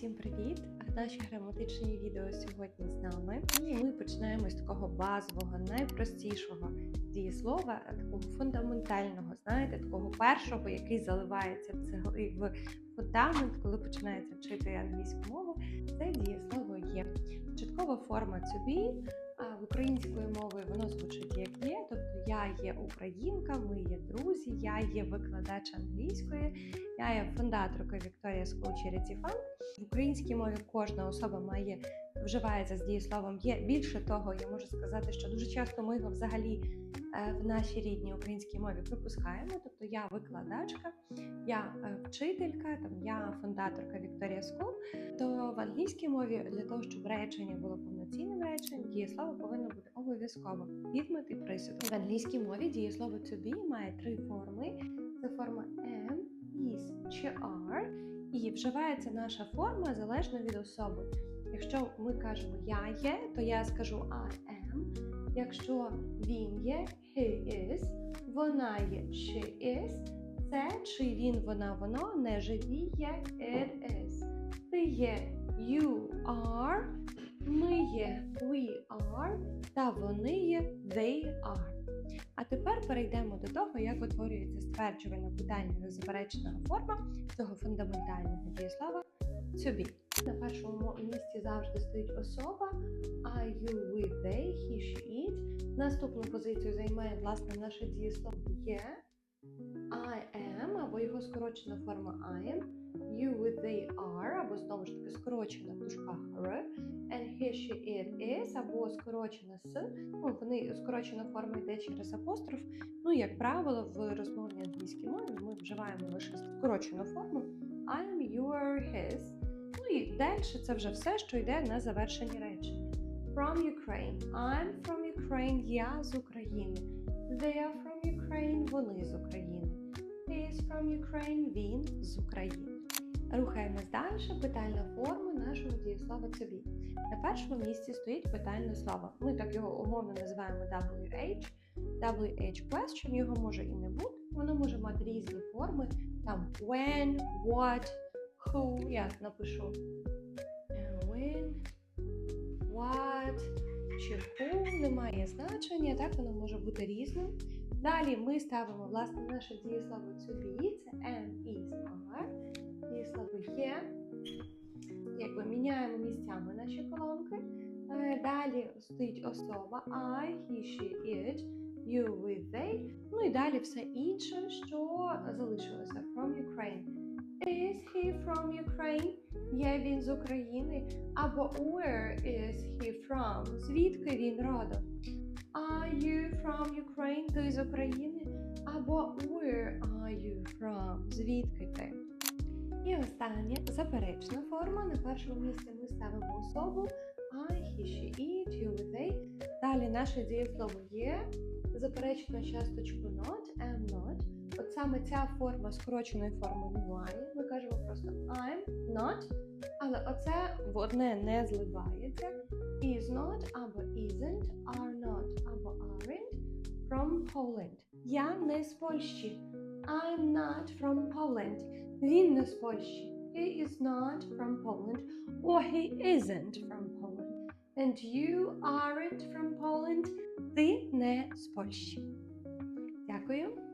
Всім привіт! Наші граматичні відео сьогодні з нами. І ми починаємо з такого базового, найпростішого дієслова, такого фундаментального, знаєте, такого першого, який заливається в цегли фундамент, коли починається вчити англійську мову. Це дієслово є. Початкова форма to be, а в українською мовою воно звучить як я є українка, ми є друзі, я є викладач англійської, я є фундаторка Victoria School Charity Fund. В українській мові кожна особа має вживається з дієсловом є. Більше того, я можу сказати, що дуже часто ми його взагалі в нашій рідній українській мові пропускаємо. Тобто я викладачка, я е, вчителька, там я фундаторка Victoria School. То в англійській мові для того, щоб речення було повноцінним реченням, дієслово повинно бути обов'язково відмит і присуд. В англійській мові дієслово to be має три форми: це форма am, is чи are. І вживається наша форма залежно від особи. Якщо ми кажемо я є, то я скажу I am. Якщо він є, he is, вона є, she is, це чи він, вона, воно, неживі є, it is. Ти є, you are, ми є, we are, та вони є, they are. А тепер перейдемо до того, як утворюється стверджувальна питальна заперечена форма цього фундаментального дієслова to be. На першому місці завжди стоїть особа I, you, we, they, he, she. Наступну позицію займає власне наше дієслово є I am, або його скорочена форма I am, you, we, they are, або знову ж таки скорочена в дужках R, and he, she, it is, або скорочена с. Ну, вони скорочена форма йде через апостроф. Ну, як правило, в розмовній англійській мові ми вживаємо лише скорочену форму I am, you are, his. Ну і далі це вже все, що йде на завершення речення. From Ukraine. I'm from Ukraine. Я з України. They are from Ukraine. Вони з України. He is from Ukraine. Він з України. Рухаємось далі. Питальна форма нашого дієслова to. На першому місці стоїть питальне слово. Ми так його умовно називаємо WH. WH question його може і не бути. Воно може мати різні форми. Там when, what, who. Я напишу when, what чи who немає значення, так воно може бути різним. Далі ми ставимо власне наше дієслово to be, це am, is, are. Дієслово є. Якби міняємо місцями наші колонки. Е, Далі стоїть особа I, he, she, it, you, we, they. Ну і далі все інше, що залишилося from Ukraine. Is he from Ukraine? Є він з України. Або where is he from? Звідки він родом? Are you from Ukraine? Ти з України? Або where are you from? Звідки ти? І остання заперечна форма. На першому місці ми ставимо особу I, he, she, it, you, they. Далі наше дієслово є. Заперечну часточку not, am not. От саме ця форма скороченої форми немає. Ми кажемо просто I'm not, але оце в одне не зливається. Is not або isn't, are not або aren't from Poland. Я не з Польщі. I'm not from Poland. Він не з Польщі. He is not from Poland. Or he isn't from Poland. And you aren't from Poland. Ти не з Польщі. Дякую.